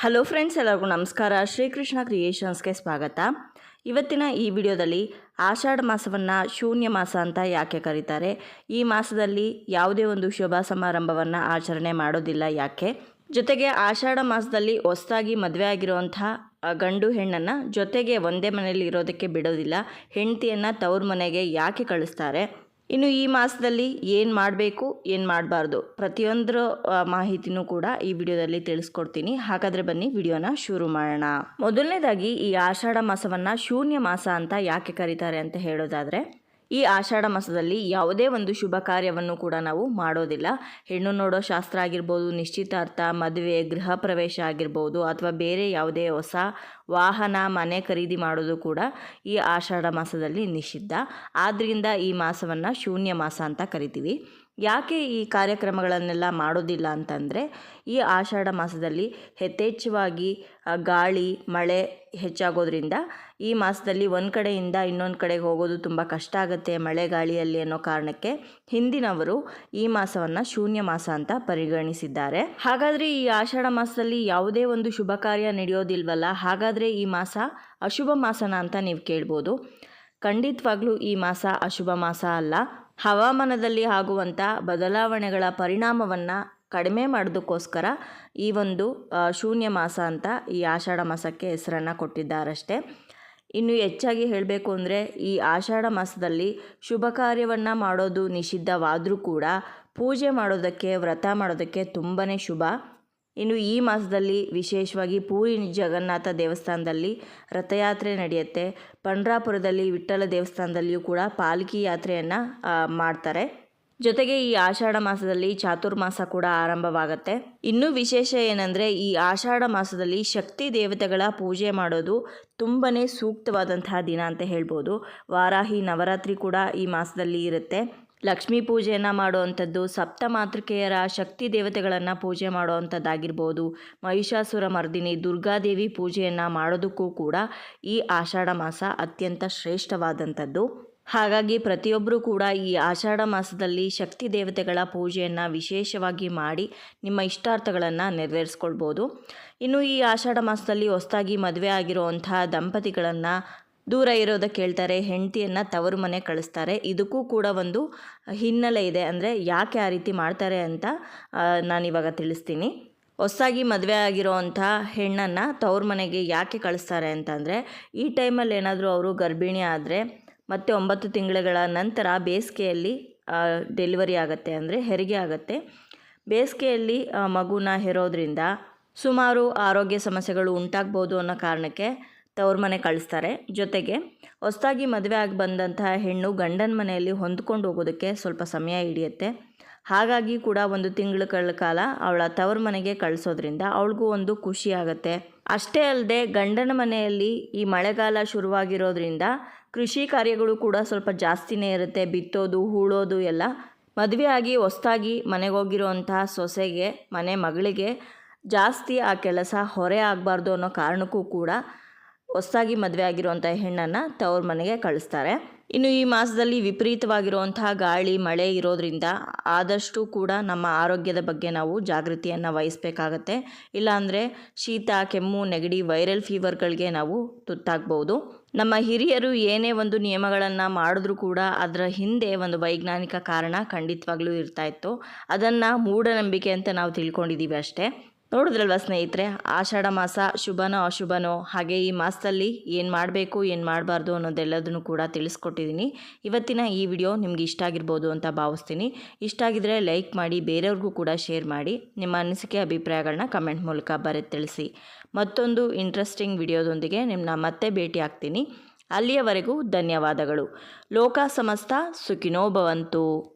Hello friends, ಎಲ್ಲರಿಗೂ ನಮಸ್ಕಾರ. ಶ್ರೀಕೃಷ್ಣ ಕ್ರಿಯೇಷನ್ಸ್ಗೆ ಸ್ವಾಗತ. ಇವತ್ತಿನ ಈ ವಿಡಿಯೋದಲ್ಲಿ ಆಷಾಢ ಮಾಸವನ್ನು ಶೂನ್ಯ ಮಾಸ ಅಂತ ಯಾಕೆ ಕರೀತಾರೆ? ಈ ಮಾಸದಲ್ಲಿ ಯಾವುದೇ ಒಂದು ಶುಭ ಸಮಾರಂಭವನ್ನು ಆಚರಣೆ ಮಾಡೋದಿಲ್ಲ ಯಾಕೆ? ಜೊತೆಗೆ ಆಷಾಢ ಮಾಸದಲ್ಲಿ ಹೊಸದಾಗಿ ಮದುವೆ ಆಗಿರುವಂಥ ಗಂಡು ಹೆಣ್ಣನ್ನು ಜೊತೆಗೆ ಒಂದೇ ಮನೆಯಲ್ಲಿ ಇರೋದಕ್ಕೆ ಬಿಡೋದಿಲ್ಲ. ಹೆಂಡತಿಯನ್ನು ತವ್ರ ಮನೆಗೆ ಯಾಕೆ ಕಳಿಸ್ತಾರೆ? ಇನ್ನು ಈ ಮಾಸದಲ್ಲಿ ಏನು ಮಾಡಬೇಕು, ಏನು ಮಾಡಬಾರ್ದು ಪ್ರತಿಯೊಂದರ ಮಾಹಿತಿನೂ ಕೂಡ ಈ ವಿಡಿಯೋದಲ್ಲಿ ತಿಳಿಸ್ಕೊಡ್ತೀನಿ. ಹಾಗಾದರೆ ಬನ್ನಿ ವಿಡಿಯೋನ ಶುರು ಮಾಡೋಣ. ಮೊದಲನೇದಾಗಿ ಈ ಆಷಾಢ ಮಾಸವನ್ನು ಶೂನ್ಯ ಮಾಸ ಅಂತ ಯಾಕೆ ಕರೀತಾರೆ ಅಂತ ಹೇಳೋದಾದರೆ, ಈ ಆಷಾಢ ಮಾಸದಲ್ಲಿ ಯಾವುದೇ ಒಂದು ಶುಭ ಕಾರ್ಯವನ್ನು ಕೂಡ ನಾವು ಮಾಡೋದಿಲ್ಲ. ಹೆಣ್ಣು ನೋಡೋ ಶಾಸ್ತ್ರ ಆಗಿರ್ಬೋದು, ನಿಶ್ಚಿತಾರ್ಥ, ಮದುವೆ, ಗೃಹ ಪ್ರವೇಶ ಆಗಿರ್ಬೋದು, ಅಥವಾ ಬೇರೆ ಯಾವುದೇ ಹೊಸ ವಾಹನ, ಮನೆ ಖರೀದಿ ಮಾಡೋದು ಕೂಡ ಈ ಆಷಾಢ ಮಾಸದಲ್ಲಿ ನಿಷಿದ್ಧ. ಆದ್ದರಿಂದ ಈ ಮಾಸವನ್ನು ಶೂನ್ಯ ಮಾಸ ಅಂತ ಕರಿತೀವಿ. ಯಾಕೆ ಈ ಕಾರ್ಯಕ್ರಮಗಳನ್ನೆಲ್ಲ ಮಾಡೋದಿಲ್ಲ ಅಂತಂದರೆ, ಈ ಆಷಾಢ ಮಾಸದಲ್ಲಿ ಯಥೇಚ್ಛವಾಗಿ ಗಾಳಿ, ಮಳೆ ಹೆಚ್ಚಾಗೋದ್ರಿಂದ ಈ ಮಾಸದಲ್ಲಿ ಒಂದು ಕಡೆಯಿಂದ ಇನ್ನೊಂದು ಕಡೆಗೆ ಹೋಗೋದು ತುಂಬ ಕಷ್ಟ ಆಗುತ್ತೆ ಮಳೆ, ಗಾಳಿಯಲ್ಲಿ ಅನ್ನೋ ಕಾರಣಕ್ಕೆ ಹಿಂದಿನವರು ಈ ಮಾಸವನ್ನು ಶೂನ್ಯ ಮಾಸ ಅಂತ ಪರಿಗಣಿಸಿದ್ದಾರೆ. ಹಾಗಾದರೆ ಈ ಆಷಾಢ ಮಾಸದಲ್ಲಿ ಯಾವುದೇ ಒಂದು ಶುಭ ಕಾರ್ಯ ನಡೆಯೋದಿಲ್ವಲ್ಲ? ಹಾಗಾದರೆ ಈ ಮಾಸ ಅಶುಭ ಮಾಸನ ಅಂತ ನೀವು ಕೇಳ್ಬೋದು. ಖಂಡಿತವಾಗ್ಲೂ ಈ ಮಾಸ ಅಶುಭ ಮಾಸ ಅಲ್ಲ. ಹವಾಮಾನದಲ್ಲಿ ಆಗುವಂಥ ಬದಲಾವಣೆಗಳ ಪರಿಣಾಮವನ್ನು ಕಡಿಮೆ ಮಾಡೋದಕ್ಕೋಸ್ಕರ ಈ ಒಂದು ಶೂನ್ಯ ಮಾಸ ಅಂತ ಈ ಆಷಾಢ ಮಾಸಕ್ಕೆ ಹೆಸರನ್ನು ಕೊಟ್ಟಿದ್ದಾರಷ್ಟೇ. ಇನ್ನು ಹೆಚ್ಚಾಗಿ ಹೇಳಬೇಕು ಅಂದರೆ ಈ ಆಷಾಢ ಮಾಸದಲ್ಲಿ ಶುಭ ಕಾರ್ಯವನ್ನು ಮಾಡೋದು ನಿಷಿದ್ಧವಾದರೂ ಕೂಡ ಪೂಜೆ ಮಾಡೋದಕ್ಕೆ, ವ್ರತ ಮಾಡೋದಕ್ಕೆ ತುಂಬಾ ಶುಭ. ಇನ್ನು ಈ ಮಾಸದಲ್ಲಿ ವಿಶೇಷವಾಗಿ ಪೂರಿ ಜಗನ್ನಾಥ ದೇವಸ್ಥಾನದಲ್ಲಿ ರಥಯಾತ್ರೆ ನಡೆಯುತ್ತೆ. ಪಂಡ್ರಾಪುರದಲ್ಲಿ ವಿಠ್ಠಲ ದೇವಸ್ಥಾನದಲ್ಲಿಯೂ ಕೂಡ ಪಾಲ್ಕಿ ಯಾತ್ರೆಯನ್ನು ಮಾಡ್ತಾರೆ. ಜೊತೆಗೆ ಈ ಆಷಾಢ ಮಾಸದಲ್ಲಿ ಚಾತುರ್ಮಾಸ ಕೂಡ ಆರಂಭವಾಗುತ್ತೆ. ಇನ್ನೂ ವಿಶೇಷ ಏನಂದರೆ ಈ ಆಷಾಢ ಮಾಸದಲ್ಲಿ ಶಕ್ತಿ ದೇವತೆಗಳ ಪೂಜೆ ಮಾಡೋದು ತುಂಬಾ ಸೂಕ್ತವಾದಂತಹ ದಿನ ಅಂತ ಹೇಳ್ಬೋದು. ವಾರಾಹಿ ನವರಾತ್ರಿ ಕೂಡ ಈ ಮಾಸದಲ್ಲಿ ಇರುತ್ತೆ. ಲಕ್ಷ್ಮೀ ಪೂಜೆಯನ್ನು ಮಾಡುವಂಥದ್ದು ಸಪ್ತ ಮಾತೃಕೆಯರ ಶಕ್ತಿ ದೇವತೆಗಳನ್ನು ಪೂಜೆ ಮಾಡುವಂಥದ್ದಾಗಿರ್ಬೋದು. ಮಹಿಷಾಸುರ ಮರ್ದಿನಿ ದುರ್ಗಾದೇವಿ ಪೂಜೆಯನ್ನು ಮಾಡೋದಕ್ಕೂ ಕೂಡ ಈ ಆಷಾಢ ಮಾಸ ಅತ್ಯಂತ ಶ್ರೇಷ್ಠವಾದಂಥದ್ದು. ಹಾಗಾಗಿ ಪ್ರತಿಯೊಬ್ಬರೂ ಕೂಡ ಈ ಆಷಾಢ ಮಾಸದಲ್ಲಿ ಶಕ್ತಿ ದೇವತೆಗಳ ಪೂಜೆಯನ್ನು ವಿಶೇಷವಾಗಿ ಮಾಡಿ ನಿಮ್ಮ ಇಷ್ಟಾರ್ಥಗಳನ್ನು ನೆರವೇರಿಸ್ಕೊಳ್ಬೋದು. ಇನ್ನು ಈ ಆಷಾಢ ಮಾಸದಲ್ಲಿ ಹೊಸದಾಗಿ ಮದುವೆ ಆಗಿರುವಂಥ ದಂಪತಿಗಳನ್ನು ದೂರ ಇರೋದಕ್ಕೆ ಹೇಳ್ತಾರೆ ಹೆಂಡತಿಯನ್ನು ತವರು ಮನೆ ಕಳಿಸ್ತಾರೆ. ಇದಕ್ಕೂ ಕೂಡ ಒಂದು ಹಿನ್ನೆಲೆ ಇದೆ. ಅಂದರೆ ಯಾಕೆ ಆ ರೀತಿ ಮಾಡ್ತಾರೆ ಅಂತ ನಾನು ನಾನಿವಾಗ ತಿಳಿಸ್ತೀನಿ. ಹೊಸಾಗಿ ಮದುವೆ ಆಗಿರೋವಂಥ ಹೆಣ್ಣನ್ನು ತವ್ರ ಮನೆಗೆ ಯಾಕೆ ಕಳಿಸ್ತಾರೆ ಅಂತಂದರೆ ಈ ಟೈಮಲ್ಲಿ ಏನಾದರೂ ಅವರು ಗರ್ಭಿಣಿ ಆದರೆ, ಮತ್ತು ಒಂಬತ್ತು ತಿಂಗಳುಗಳ ನಂತರ ಬೇಸಿಗೆಯಲ್ಲಿ ಡೆಲಿವರಿ ಆಗುತ್ತೆ ಅಂದರೆ ಹೆರಿಗೆ ಆಗುತ್ತೆ. ಬೇಸಿಗೆಯಲ್ಲಿ ಮಗುನ ಹೆರೋದ್ರಿಂದ ಸುಮಾರು ಆರೋಗ್ಯ ಸಮಸ್ಯೆಗಳು ಉಂಟಾಗ್ಬೋದು ಅನ್ನೋ ಕಾರಣಕ್ಕೆ ತವ್ರ ಮನೆ ಕಳಿಸ್ತಾರೆ. ಜೊತೆಗೆ ಹೊಸದಾಗಿ ಮದುವೆ ಆಗಿ ಬಂದಂತಹ ಹೆಣ್ಣು ಗಂಡನ ಮನೆಯಲ್ಲಿ ಹೊಂದ್ಕೊಂಡು ಹೋಗೋದಕ್ಕೆ ಸ್ವಲ್ಪ ಸಮಯ ಹಿಡಿಯುತ್ತೆ. ಹಾಗಾಗಿ ಕೂಡ ಒಂದು ತಿಂಗಳ ಕಾಲ ಅವಳ ತವ್ರ ಮನೆಗೆ ಕಳಿಸೋದ್ರಿಂದ ಅವಳಿಗೂ ಒಂದು ಖುಷಿ ಆಗುತ್ತೆ. ಅಷ್ಟೇ ಅಲ್ಲದೆ ಗಂಡನ ಮನೆಯಲ್ಲಿ ಈ ಮಳೆಗಾಲ ಶುರುವಾಗಿರೋದ್ರಿಂದ ಕೃಷಿ ಕಾರ್ಯಗಳು ಕೂಡ ಸ್ವಲ್ಪ ಜಾಸ್ತಿನೇ ಇರುತ್ತೆ. ಬಿತ್ತೋದು, ಹೂಳೋದು ಎಲ್ಲ ಮದುವೆ ಆಗಿ ಹೊಸ್ದಾಗಿ ಮನೆಗೋಗಿರೋಂತಹ ಸೊಸೆಗೆ, ಮನೆ ಮಗಳಿಗೆ ಜಾಸ್ತಿ ಆ ಕೆಲಸ ಹೊರೆ ಆಗಬಾರ್ದು ಅನ್ನೋ ಕಾರಣಕ್ಕೂ ಕೂಡ ಹೊಸದಾಗಿ ಮದುವೆ ಆಗಿರುವಂಥ ಹೆಣ್ಣನ್ನು ತವ್ರ ಮನೆಗೆ ಕಳಿಸ್ತಾರೆ. ಇನ್ನು ಈ ಮಾಸದಲ್ಲಿ ವಿಪರೀತವಾಗಿರುವಂತಹ ಗಾಳಿ, ಮಳೆ ಇರೋದ್ರಿಂದ ಆದಷ್ಟು ಕೂಡ ನಮ್ಮ ಆರೋಗ್ಯದ ಬಗ್ಗೆ ನಾವು ಜಾಗೃತಿಯನ್ನು ವಹಿಸಬೇಕಾಗತ್ತೆ. ಇಲ್ಲಾಂದರೆ ಶೀತ, ಕೆಮ್ಮು, ನೆಗಡಿ ವೈರಲ್ ಫೀವರ್ಗಳಿಗೆ ನಾವು ತುತ್ತಾಗ್ಬೋದು. ನಮ್ಮ ಹಿರಿಯರು ಏನೇ ಒಂದು ನಿಯಮಗಳನ್ನು ಮಾಡಿದ್ರೂ ಕೂಡ ಅದರ ಹಿಂದೆ ಒಂದು ವೈಜ್ಞಾನಿಕ ಕಾರಣ ಖಂಡಿತವಾಗ್ಲೂ ಇರ್ತಾ ಇತ್ತು. ಅದನ್ನು ಮೂಢನಂಬಿಕೆ ಅಂತ ನಾವು ತಿಳ್ಕೊಂಡಿದ್ದೀವಿ ಅಷ್ಟೇ. ನೋಡಿದ್ರಲ್ವ ಸ್ನೇಹಿತರೆ? ಆಷಾಢ ಮಾಸ ಶುಭನೋ ಅಶುಭನೋ. ಹಾಗೆ ಈ ಮಾಸದಲ್ಲಿ ಏನು ಮಾಡಬೇಕು, ಏನು ಮಾಡಬಾರ್ದು ಅನ್ನೋದೆಲ್ಲದನ್ನು ಕೂಡ ತಿಳಿಸ್ಕೊಟ್ಟಿದ್ದೀನಿ. ಇವತ್ತಿನ ಈ ವಿಡಿಯೋ ನಿಮ್ಗೆ ಇಷ್ಟ ಆಗಿರ್ಬೋದು ಅಂತ ಭಾವಿಸ್ತೀನಿ. ಇಷ್ಟ ಆಗಿದ್ರೆ ಲೈಕ್ ಮಾಡಿ, ಬೇರೆಯವ್ರಿಗೂ ಕೂಡ ಶೇರ್ ಮಾಡಿ. ನಿಮ್ಮ ಅನಿಸಿಕೆ ಅಭಿಪ್ರಾಯಗಳನ್ನ ಕಮೆಂಟ್ ಮೂಲಕ ಬರೆದು ತಿಳಿಸಿ. ಮತ್ತೊಂದು ಇಂಟ್ರೆಸ್ಟಿಂಗ್ ವಿಡಿಯೋದೊಂದಿಗೆ ನಿಮ್ಮನ್ನ ಮತ್ತೆ ಭೇಟಿ ಆಗ್ತೀನಿ. ಅಲ್ಲಿಯವರೆಗೂ ಧನ್ಯವಾದಗಳು. ಲೋಕ ಸಮಸ್ತ ಸುಖಿನೋ ಭವಂತು.